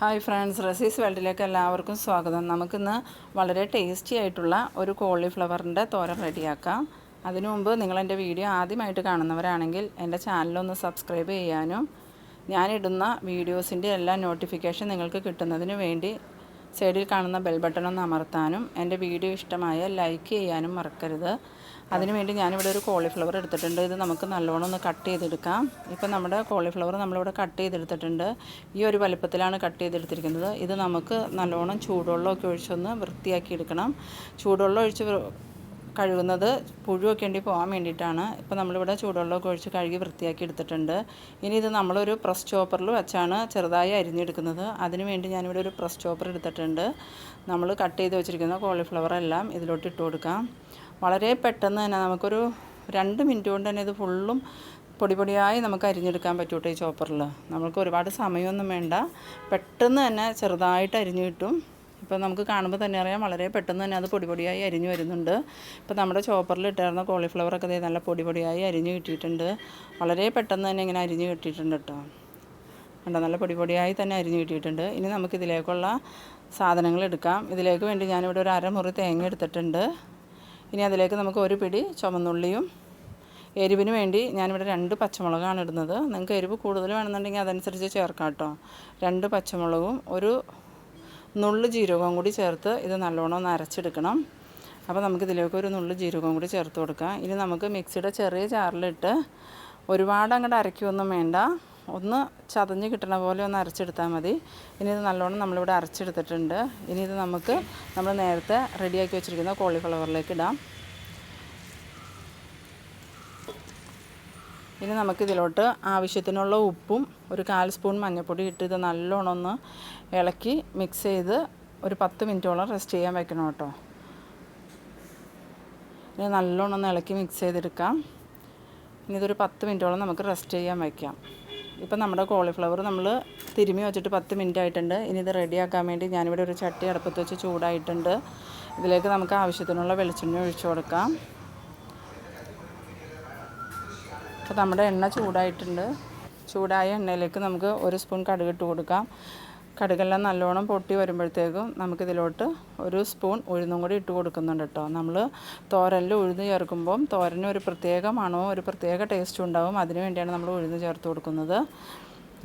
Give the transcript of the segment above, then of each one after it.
Hi friends റസീസ് വേൾഡിലേക്ക് എല്ലാവർക്കും സ്വാഗതം. നമുക്കിന്ന് വളരെ ടേസ്റ്റി ആയിട്ടുള്ള ഒരു കോളിഫ്ലവറിന്റെ തോരൻ റെഡിയാക്കാം. അതിനു മുമ്പ് നിങ്ങൾ എന്റെ വീഡിയോ ആദ്യമായിട്ട് കാണുന്നവരാണെങ്കിൽ എന്റെ ചാനലൊന്ന് സബ്സ്ക്രൈബ് ചെയ്യാനും ഞാനിടുന്ന വീഡിയോസിന്റെ എല്ലാ നോട്ടിഫിക്കേഷൻ നിങ്ങൾക്ക് കിട്ടുന്നതിന് വേണ്ടി സൈഡിൽ കാണുന്ന ബെൽ ബട്ടൺ ഒന്ന് അമർത്താനും എന്റെ വീഡിയോ ഇഷ്ടമായ ലൈക്ക് ചെയ്യാനും മറക്കരുത്. അതിനുവേണ്ടി ഞാനിവിടെ ഒരു കോളിഫ്ലവർ എടുത്തിട്ടുണ്ട്. ഇത് നമുക്ക് നല്ലോണം ഒന്ന് കട്ട് ചെയ്തെടുക്കാം. ഇപ്പം നമ്മുടെ കോളിഫ്ലവർ നമ്മളിവിടെ കട്ട് ചെയ്തെടുത്തിട്ടുണ്ട്. ഈ ഒരു വലുപ്പത്തിലാണ് കട്ട് ചെയ്തെടുത്തിരിക്കുന്നത്. ഇത് നമുക്ക് നല്ലോണം ചൂടുവെള്ളമൊക്കെ ഒഴിച്ചൊന്ന് വൃത്തിയാക്കി എടുക്കണം. ചൂടുവെള്ളം ഒഴിച്ച് കഴുകുന്നത് പുഴുവൊക്കെ വേണ്ടി പോകാൻ വേണ്ടിയിട്ടാണ്. ഇപ്പോൾ നമ്മളിവിടെ ചൂടുവെള്ളമൊക്കെ ഒഴിച്ച് കഴുകി വൃത്തിയാക്കി എടുത്തിട്ടുണ്ട്. ഇനി ഇത് നമ്മളൊരു പ്രസ് ചോപ്പറിൽ വെച്ചാണ് ചെറുതായി അരിഞ്ഞെടുക്കുന്നത്. അതിന് വേണ്ടി ഞാനിവിടെ ഒരു പ്രസ് ചോപ്പർ എടുത്തിട്ടുണ്ട്. നമ്മൾ കട്ട് ചെയ്ത് വെച്ചിരിക്കുന്ന കോളിഫ്ലവർ എല്ലാം ഇതിലോട്ട് ഇട്ട് കൊടുക്കാം. വളരെ പെട്ടെന്ന് തന്നെ നമുക്കൊരു രണ്ട് മിനിറ്റ് കൊണ്ട് തന്നെ ഇത് ഫുള്ളും പൊടി പൊടിയായി നമുക്ക് അരിഞ്ഞെടുക്കാൻ പറ്റൂട്ടോ ഈ ചോപ്പറിൽ. നമുക്ക് ഒരുപാട് സമയമൊന്നും വേണ്ട. പെട്ടെന്ന് തന്നെ ചെറുതായിട്ട് അരിഞ്ഞു കിട്ടും. ഇപ്പോൾ നമുക്ക് കാണുമ്പോൾ തന്നെ അറിയാം വളരെ പെട്ടെന്ന് തന്നെ അത് പൊടി പൊടിയായി അരിഞ്ഞു വരുന്നുണ്ട്. ഇപ്പോൾ നമ്മുടെ ചോപ്പറിൽ ഇട്ടായിരുന്ന കോളിഫ്ലവറൊക്കെ ദേ നല്ല പൊടി പൊടിയായി അരിഞ്ഞു കിട്ടിയിട്ടുണ്ട്. വളരെ പെട്ടെന്ന് തന്നെ ഇങ്ങനെ അരിഞ്ഞു കിട്ടിയിട്ടുണ്ട് കേട്ടോ. കണ്ടോ? നല്ല പൊടി പൊടിയായി തന്നെ അരിഞ്ഞു കിട്ടിയിട്ടുണ്ട്. ഇനി നമുക്കിതിലേക്കുള്ള സാധനങ്ങൾ എടുക്കാം. ഇതിലേക്ക് വേണ്ടി ഞാനിവിടെ ഒരു അരമുറി തേങ്ങ എടുത്തിട്ടുണ്ട്. ഇനി അതിലേക്ക് നമുക്ക് ഒരു പിടി ചുമന്നുള്ളിയും എരിവിന് വേണ്ടി ഞാനിവിടെ രണ്ട് പച്ചമുളകാണ് ഇടുന്നത്. നിങ്ങൾക്ക് എരിവ് കൂടുതൽ വേണമെന്നുണ്ടെങ്കിൽ അതനുസരിച്ച് ചേർക്കാം കേട്ടോ. രണ്ട് പച്ചമുളകും ഒരു നുള്ളു ജീരകവും കൂടി ചേർത്ത് ഇത് നല്ലോണം ഒന്ന് അരച്ചെടുക്കണം. അപ്പോൾ നമുക്ക് ഇതിലേക്ക് ഒരു നുള്ളു ജീരകവും കൂടി ചേർത്ത് കൊടുക്കാം. ഇനി നമുക്ക് മിക്സിയുടെ ചെറിയ ജാറിലിട്ട് ഒരുപാട് അങ്ങോട്ട് അരയ്ക്കൊന്നും വേണ്ട. ഒന്ന് ചതഞ്ഞ് കിട്ടണ പോലെ ഒന്ന് അരച്ചെടുത്താൽ മതി. ഇനി ഇത് നല്ലോണം നമ്മളിവിടെ അരച്ചെടുത്തിട്ടുണ്ട്. ഇനി ഇത് നമുക്ക് നമ്മൾ നേരത്തെ റെഡിയാക്കി വെച്ചിരിക്കുന്ന കോളിഫ്ലവറിലേക്ക് ഇടാം. ഇനി നമുക്കിതിലോട്ട് ആവശ്യത്തിനുള്ള ഉപ്പും ഒരു കാൽ സ്പൂൺ മഞ്ഞൾപ്പൊടി ഇട്ട് ഇത് നല്ലോണം ഒന്ന് ഇളക്കി മിക്സ് ചെയ്ത് ഒരു പത്ത് മിനിറ്റോളം റെസ്റ്റ് ചെയ്യാൻ വെക്കണം കേട്ടോ. ഇനി നല്ലോണം ഒന്ന് ഇളക്കി മിക്സ് ചെയ്തെടുക്കാം. ഇനി ഇതൊരു പത്ത് മിനിറ്റോളം നമുക്ക് റെസ്റ്റ് ചെയ്യാൻ വയ്ക്കാം ഇപ്പം നമ്മുടെ കോളിഫ്ലവർ നമ്മൾ തിരുമി വെച്ചിട്ട് പത്ത് മിനിറ്റ് ആയിട്ടുണ്ട്. ഇനി ഇത് റെഡിയാക്കാൻ വേണ്ടി ഞാനിവിടെ ഒരു ചട്ടി അടുപ്പത്ത് വെച്ച് ചൂടായിട്ടുണ്ട്. ഇതിലേക്ക് നമുക്ക് ആവശ്യത്തിനുള്ള വെളിച്ചെണ്ണ ഒഴിച്ചു കൊടുക്കാം. അപ്പോൾ നമ്മുടെ എണ്ണ ചൂടായിട്ടുണ്ട്. ചൂടായ എണ്ണയിലേക്ക് നമുക്ക് ഒരു സ്പൂൺ കടുക് ഇട്ട് കൊടുക്കാം. കടുകെല്ലാം നല്ലോണം പൊട്ടി വരുമ്പോഴത്തേക്കും നമുക്കിതിലോട്ട് ഒരു സ്പൂൺ ഉഴുന്നും കൂടി ഇട്ട് കൊടുക്കുന്നുണ്ട് കേട്ടോ. നമ്മൾ തോരനിൽ ഉഴുന്ന് ചേർക്കുമ്പം തോരന് ഒരു പ്രത്യേക മണവും ഒരു പ്രത്യേക ടേസ്റ്റും ഉണ്ടാവും അതിന് വേണ്ടിയാണ് നമ്മൾ ഉഴുന്ന് ചേർത്ത് കൊടുക്കുന്നത്.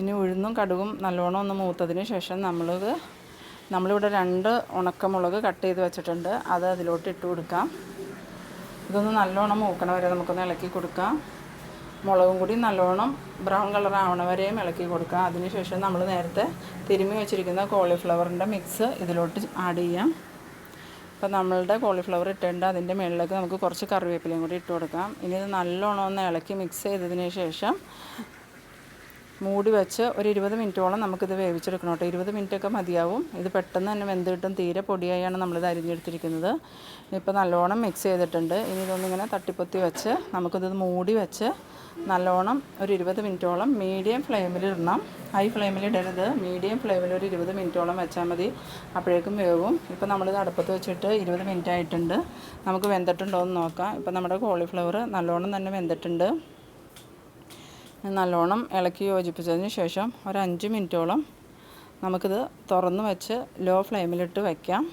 ഇനി ഉഴുന്നും കടുകും നല്ലോണം ഒന്ന് മൂത്തതിന് ശേഷം നമ്മളിത് നമ്മളിവിടെ രണ്ട് ഉണക്കമുളക് കട്ട് ചെയ്ത് വെച്ചിട്ടുണ്ട്. അത് അതിലോട്ട് ഇട്ട് കൊടുക്കാം. ഇതൊന്ന് നല്ലോണം മൂക്കണ വരെ നമുക്കൊന്ന് ഇളക്കി കൊടുക്കാം. മുളകും കൂടി നല്ലോണം ബ്രൗൺ കളർ ആവണ വരെയും ഇളക്കി കൊടുക്കുക. അതിനുശേഷം നമ്മൾ നേരത്തെ തിരുമ്മി വെച്ചിരിക്കുന്ന കോളിഫ്ലവറിന്റെ മിക്സ് ഇതിലോട്ട് ആഡ് ചെയ്യാം. അപ്പോൾ നമ്മളുടെ കോളിഫ്ലവർ ഇട്ടിട്ടുണ്ട്. അതിന്റെ മുകളിലേക്ക് നമുക്ക് കുറച്ച് കറിവേപ്പിലയും കൂടി ഇട്ട് കൊടുക്കാം. ഇനി ഇത് നല്ലോണം ഒന്ന് ഇളക്കി മിക്സ് ചെയ്തതിന് ശേഷം മൂടി വെച്ച് ഒരു ഇരുപത് മിനിറ്റോളം നമുക്കിത് വേവിച്ചെടുക്കണം കേട്ടോ. ഇരുപത് മിനിറ്റൊക്കെ മതിയാവും. ഇത് പെട്ടെന്ന് തന്നെ വെന്ത് കിട്ടും. തീരെ പൊടിയായാണ് നമ്മളിത് അരിഞ്ഞെടുത്തിരിക്കുന്നത്. ഇപ്പോൾ നല്ലോണം മിക്സ് ചെയ്തിട്ടുണ്ട്. ഇനി ഇതൊന്നിങ്ങനെ തട്ടിപ്പൊത്തി വെച്ച് നമുക്കിത് മൂടി വെച്ച് നല്ലോണം ഒരു ഇരുപത് മിനിറ്റോളം മീഡിയം ഫ്ലെയിമിൽ ഇടണം. ഹൈ ഫ്ലെയിമിൽ ഇടരുത്. മീഡിയം ഫ്ലെയിമിൽ ഒരു ഇരുപത് മിനിറ്റോളം വെച്ചാൽ മതി. അപ്പോഴേക്കും വേവും. ഇപ്പോൾ നമ്മളിത് അടുപ്പത്ത് വെച്ചിട്ട് ഇരുപത് മിനിറ്റ് ആയിട്ടുണ്ട് നമുക്ക് വെന്തിട്ടുണ്ടോ എന്ന് നോക്കാം. ഇപ്പോൾ നമ്മുടെ കോളിഫ്ലവർ നല്ലോണം തന്നെ വെന്തിട്ടുണ്ട്. നല്ലോണം ഇളക്കി യോജിപ്പിച്ചതിന് ശേഷം ഒരു അഞ്ച് മിനിറ്റോളം നമുക്കിത് തുറന്ന് വെച്ച് ലോ ഫ്ലെയിമിലിട്ട് വയ്ക്കാം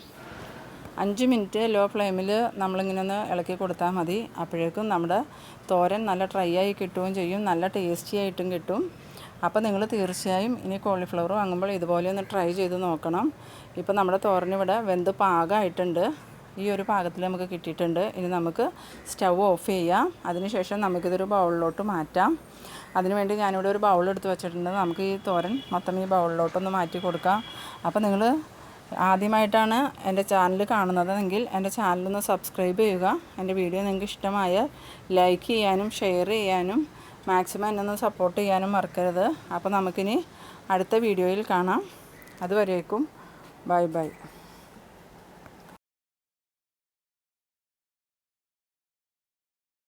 അഞ്ച് മിനിറ്റ് ലോ ഫ്ലെയിമിൽ നമ്മളിങ്ങനെ ഒന്ന് ഇളക്കി കൊടുത്താൽ മതി. അപ്പോഴേക്കും നമ്മുടെ തോരൻ നല്ല ഡ്രൈ ആയി കിട്ടുകയും ചെയ്യും. നല്ല ടേസ്റ്റി ആയിട്ടും കിട്ടും. അപ്പോൾ നിങ്ങൾ തീർച്ചയായും ഇനി കോളിഫ്ലവർ വാങ്ങുമ്പോൾ ഇതുപോലെ ഒന്ന് ട്രൈ ചെയ്ത് നോക്കണം. ഇപ്പോൾ നമ്മുടെ തോരൻ ഇവിടെ വെന്ത് പാകമായിട്ടുണ്ട് ഈ ഒരു പാകത്തിൽ നമുക്ക് കിട്ടിയിട്ടുണ്ട്. ഇനി നമുക്ക് സ്റ്റൗ ഓഫ് ചെയ്യാം. അതിനുശേഷം നമുക്കിതൊരു ബൗളിലോട്ട് മാറ്റാം. അതിനുവേണ്ടി ഞാനിവിടെ ഒരു ബൗൾ എടുത്ത് വെച്ചിട്ടുണ്ട്. നമുക്ക് ഈ തോരൻ മൊത്തം ഈ ബൗളിലോട്ടൊന്ന് മാറ്റി കൊടുക്കാം. അപ്പോൾ നിങ്ങൾ ആദ്യമായിട്ടാണ് എന്റെ ചാനൽ കാണുന്നതെങ്കിൽ എന്റെ ചാനലൊന്ന് സബ്സ്ക്രൈബ് ചെയ്യുക. എന്റെ വീഡിയോ നിങ്ങൾക്ക് ഇഷ്ടമായ ലൈക്ക് ചെയ്യാനും ഷെയർ ചെയ്യാനും മാക്സിമം എന്നെ ഒന്ന് സപ്പോർട്ട് ചെയ്യാനും മറക്കരുത്. അപ്പോൾ നമുക്കിനി അടുത്ത വീഡിയോയിൽ കാണാം. അതുവരേക്കും ബൈ ബൈ.